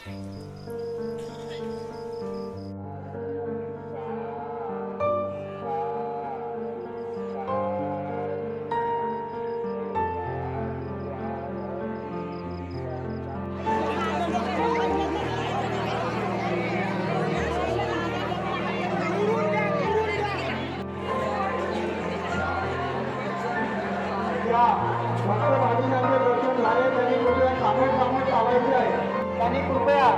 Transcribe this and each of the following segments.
या फक्त भाविकांचे दर्शन झाले त्यांनी कृपया सामोर सामोर चालायचे आहे त्यांनी कृपया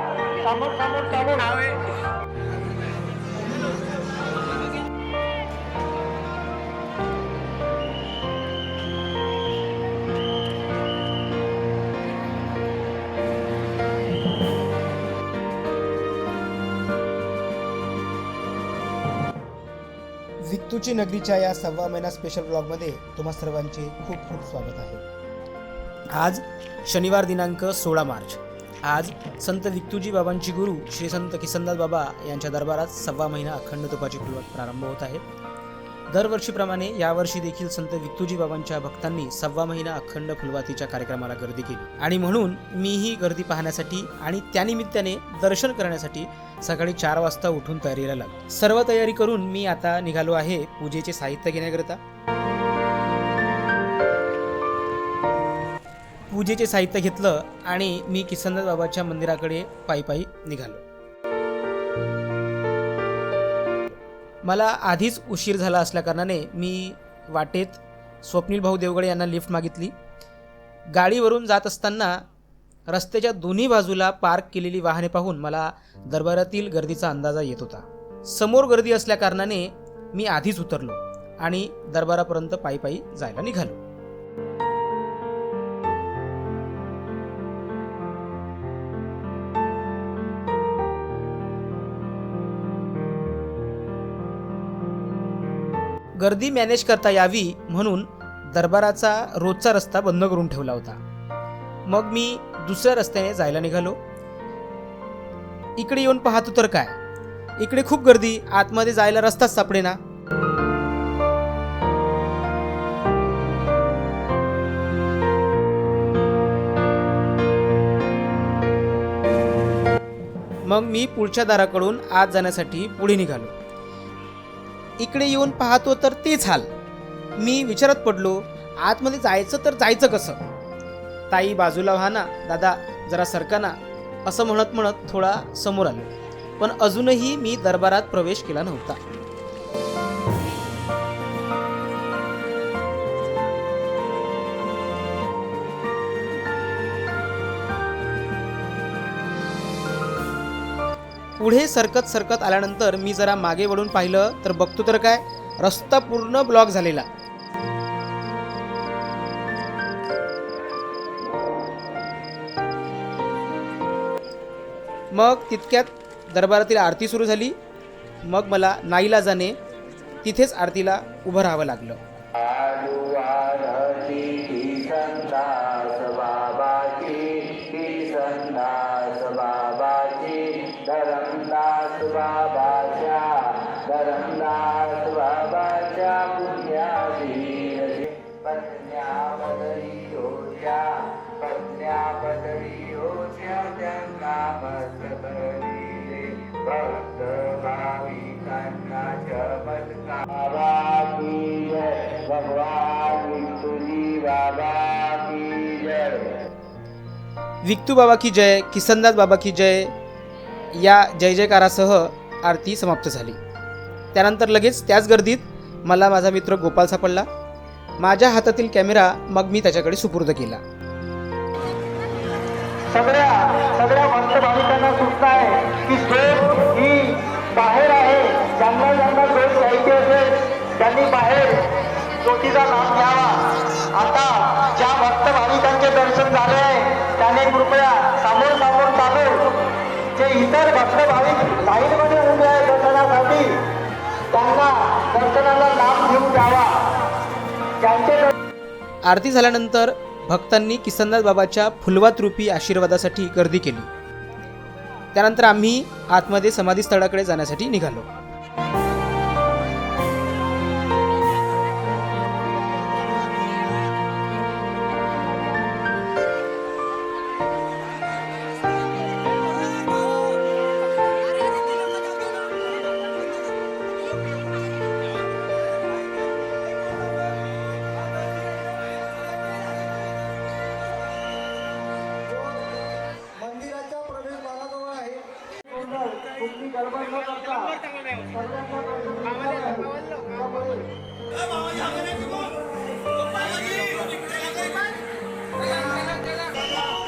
समोर समोर चालू चालून वित्तूची नगरीच्या या सव्वा महिना स्पेशल ब्लॉगमध्ये तुम्हा सर्वांचे खूप खूप स्वागत आहे. आज शनिवार दिनांक सोळा मार्च. आज संत विक्तुजी बाबांची गुरु श्री संत किसनदास बाबा यांच्या दरबारात सव्वा महिना अखंड तुपाची सुरुवात प्रारंभ होत आहे. दरवर्षीप्रमाणे यावर्षी देखील संत विक्तुजी बाबांच्या भक्तांनी सव्वा महिना अखंड फुलवातीच्या कार्यक्रमाला गर्दी केली. आणि म्हणून मीही गर्दी पाहण्यासाठी आणि त्यानिमित्ताने दर्शन करण्यासाठी सकाळी चार वाजता उठून तयारीला लागलो. सर्व तयारी करून मी आता निघालो आहे पूजेचे साहित्य घेण्याकरिता. पूजेचे साहित्य घेतलं आणि मी किसनदास बाबाच्या मंदिराकडे पायी पायी निघालो. मला आधीच उशीर झाला असल्याकारणाने मी वाटेत स्वप्नील भाऊ देवगडे यांना लिफ्ट मागितली. गाडीवरून जात असताना रस्त्याच्या दोन्ही बाजूला पार्क केलेली वाहने पाहून मला दरबारातील गर्दीचा अंदाजा येत होता. समोर गर्दी असल्याकारणाने मी आधीच उतरलो आणि दरबारापर्यंत पायी पायी जायला निघालो. गर्दी मॅनेज करता यावी म्हणून दरबाराचा रोजचा रस्ता बंद करून ठेवला होता. मग मी दुसऱ्या रस्त्याने जायला निघालो. इकडे येऊन पाहतो तर काय? इकडे खूप गर्दी आतमध्ये जायला रस्ताच सापडे ना मग मी पुढच्या दाराकडून आत जाण्यासाठी पुढे निघालो. इकडे येऊन पाहतो तर तेच हाल मी विचारत पडलो आतमध्ये जायचं तर जायचं कसं? ताई बाजूला व्हाना दादा जरा सरकाना असं म्हणत म्हणत थोडा समोर आलो. पण अजूनही मी दरबारात प्रवेश केला नव्हता. पुढे सरकत सरकत आल्यानंतर मी जरा मागे वळून पाहिलं तर बघतो तर काय रस्ता पूर्ण ब्लॉक झालेला. मग तितक्यात दरबारातील आरती सुरू झाली. मग मला नाईला जाणे तिथेच आरतीला उभं राहावं लागलं. विक्तू बाबा की जय किसनदास बाबा की जय या जय जयकारासह आरती समाप्त झाली. त्यानंतर लगेच त्याच गर्दीत मला माझा मित्र गोपाल सापडला. माझ्या हातातील कॅमेरा मग मी त्याच्याकडे सुपूर्द केला. सगळ्या सगळ्या भक्त भाविकांना सूचना आहे. ज्योतीचा लाभ घ्यावा. आता ज्या भक्त भाविकांचे दर्शन झाले आहे त्याने कृपया समोर समोर चालू. जे इतर भक्त भाविक लाईनमध्ये उभे आहे दर्शनासाठी त्यांना दर्शनाला लाभ घेऊन द्यावा त्यांचे आरती झाल्यानंतर भक्तांनी किसनदास बाबाच्या फुलवात रूपी आशीर्वादासाठी गर्दी केली. त्यानंतर आम्ही आतमध्ये समाधी स्थळाकडे जाण्यासाठी निघालो.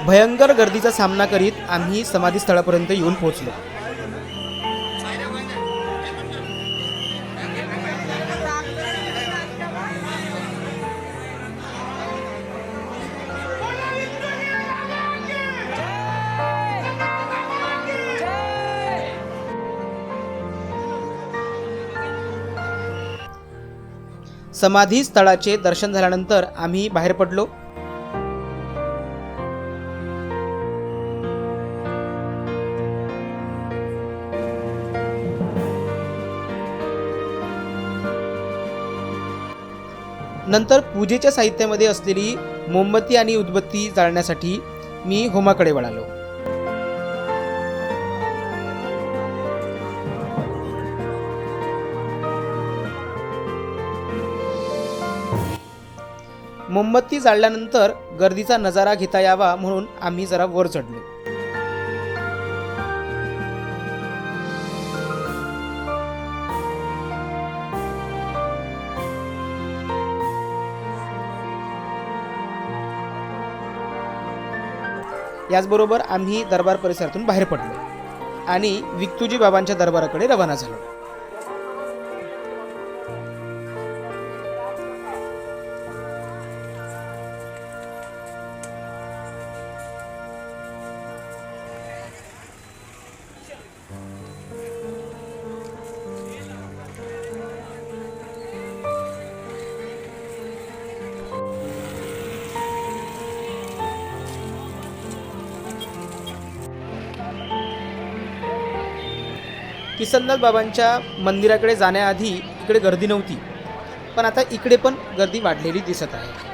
भयंकर गर्दीचा सामना करीत आम्ही समाधी स्थळापर्यंत येऊन पोहोचलो. समाधी स्थळाचे दर्शन झाल्यानंतर आम्ही बाहेर पडलो. नंतर पूजेच्या साहित्यामध्ये असलेली मोमबत्ती आणि उदबत्ती जाळण्यासाठी मी होमाकडे वळालो. मोमबत्ती जाळल्यानंतर गर्दीचा नजारा घेता यावा म्हणून आम्ही जरा वर चढलो. याचबरोबर आम्ही दरबार परिसरातून बाहेर पडलो आणि विक्तुजी बाबांच्या दरबाराकडे रवाना झालो. किसनदास बाबांच्या मंदिराकडे जाण्याआधी इकडे गर्दी नव्हती. पण आता इकडे पण गर्दी वाढलेली दिसत आहे.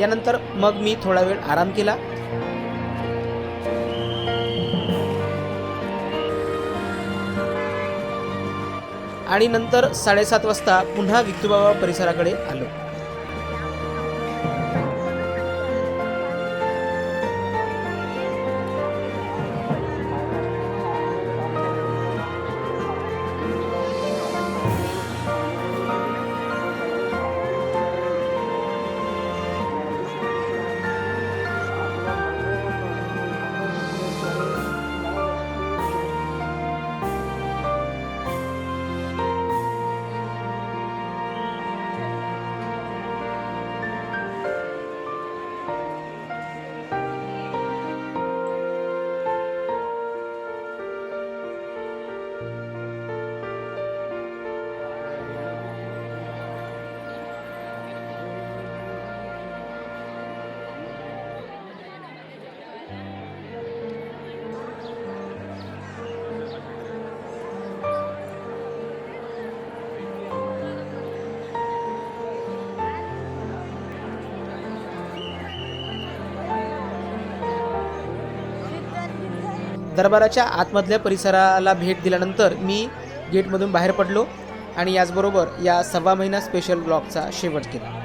यानंतर मग मी थोडा वेळ आराम केला. आणि नंतर साडेसात वाजता पुन्हा विक्तुबाबा परिसराकडे आलो. दरबाराच्या आतमधल्या परिसराला भेट दिल्यानंतर मी गेटमधून बाहेर पडलो आणि याचबरोबर या सव्वा महिना स्पेशल ब्लॉगचा शेवट केला.